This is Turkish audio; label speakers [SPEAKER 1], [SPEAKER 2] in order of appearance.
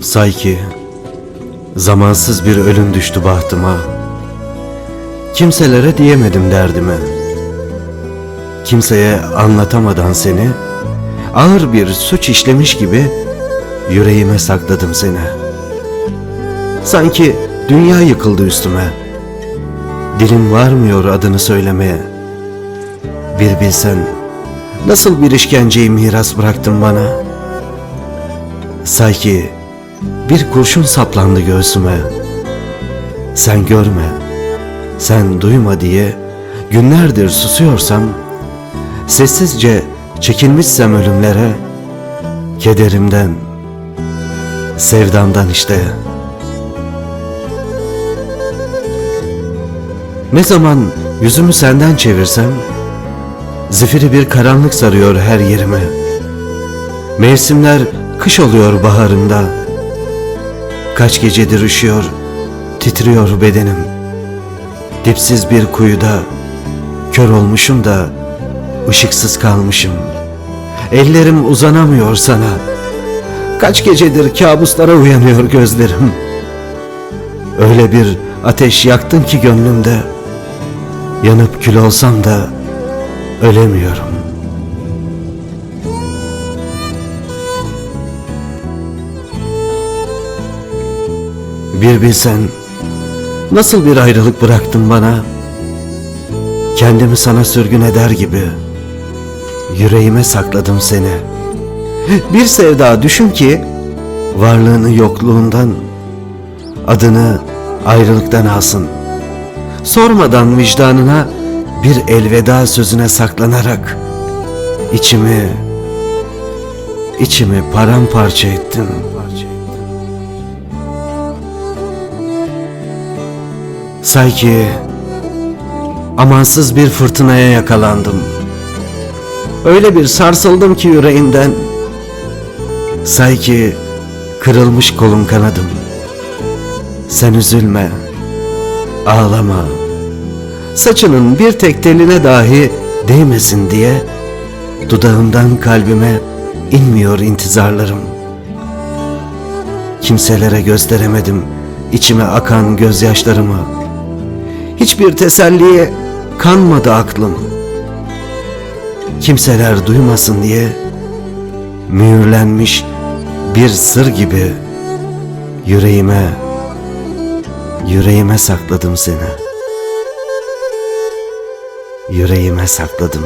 [SPEAKER 1] Say zamansız bir ölüm düştü bahtıma. Kimselere diyemedim derdime. Kimseye anlatamadan seni ağır bir suç işlemiş gibi yüreğime sakladım seni. Sanki dünya yıkıldı üstüme. Dilim varmıyor adını söylemeye. Bir bilsen nasıl bir işkenceyi miras bıraktın bana. Say bir kurşun saplandı göğsüme. Sen görme, sen duyma diye günlerdir susuyorsam, sessizce çekilmişsem ölümlere, kederimden, sevdamdan işte. Ne zaman yüzümü senden çevirsem, zifiri bir karanlık sarıyor her yerime. Mevsimler kış oluyor baharında. Kaç gecedir üşüyor, titriyor bedenim. Dipsiz bir kuyuda kör olmuşum da ışıksız kalmışım. Ellerim uzanamıyor sana. Kaç gecedir kabuslara uyanıyor gözlerim. Öyle bir ateş yaktın ki gönlümde. Yanıp kül olsam da ölemiyorum. Bir bilsen nasıl bir ayrılık bıraktın bana. Kendimi sana sürgün eder gibi yüreğime sakladım seni. Bir sevda düşün ki varlığını yokluğundan adını ayrılıktan alsın. Sormadan vicdanına bir elveda sözüne saklanarak içimi içimi paramparça ettin. Say ki amansız bir fırtınaya yakalandım. Öyle bir sarsıldım ki yüreğinden. Say ki kırılmış kolum kanadım. Sen üzülme, ağlama. Saçının bir tek teline dahi değmesin diye dudağımdan kalbime inmiyor intizarlarım. Kimselere gösteremedim içime akan gözyaşlarımı. Hiçbir teselliye kanmadı aklım. Kimseler duymasın diye mühürlenmiş bir sır gibi yüreğime yüreğime sakladım seni. Yüreğime sakladım.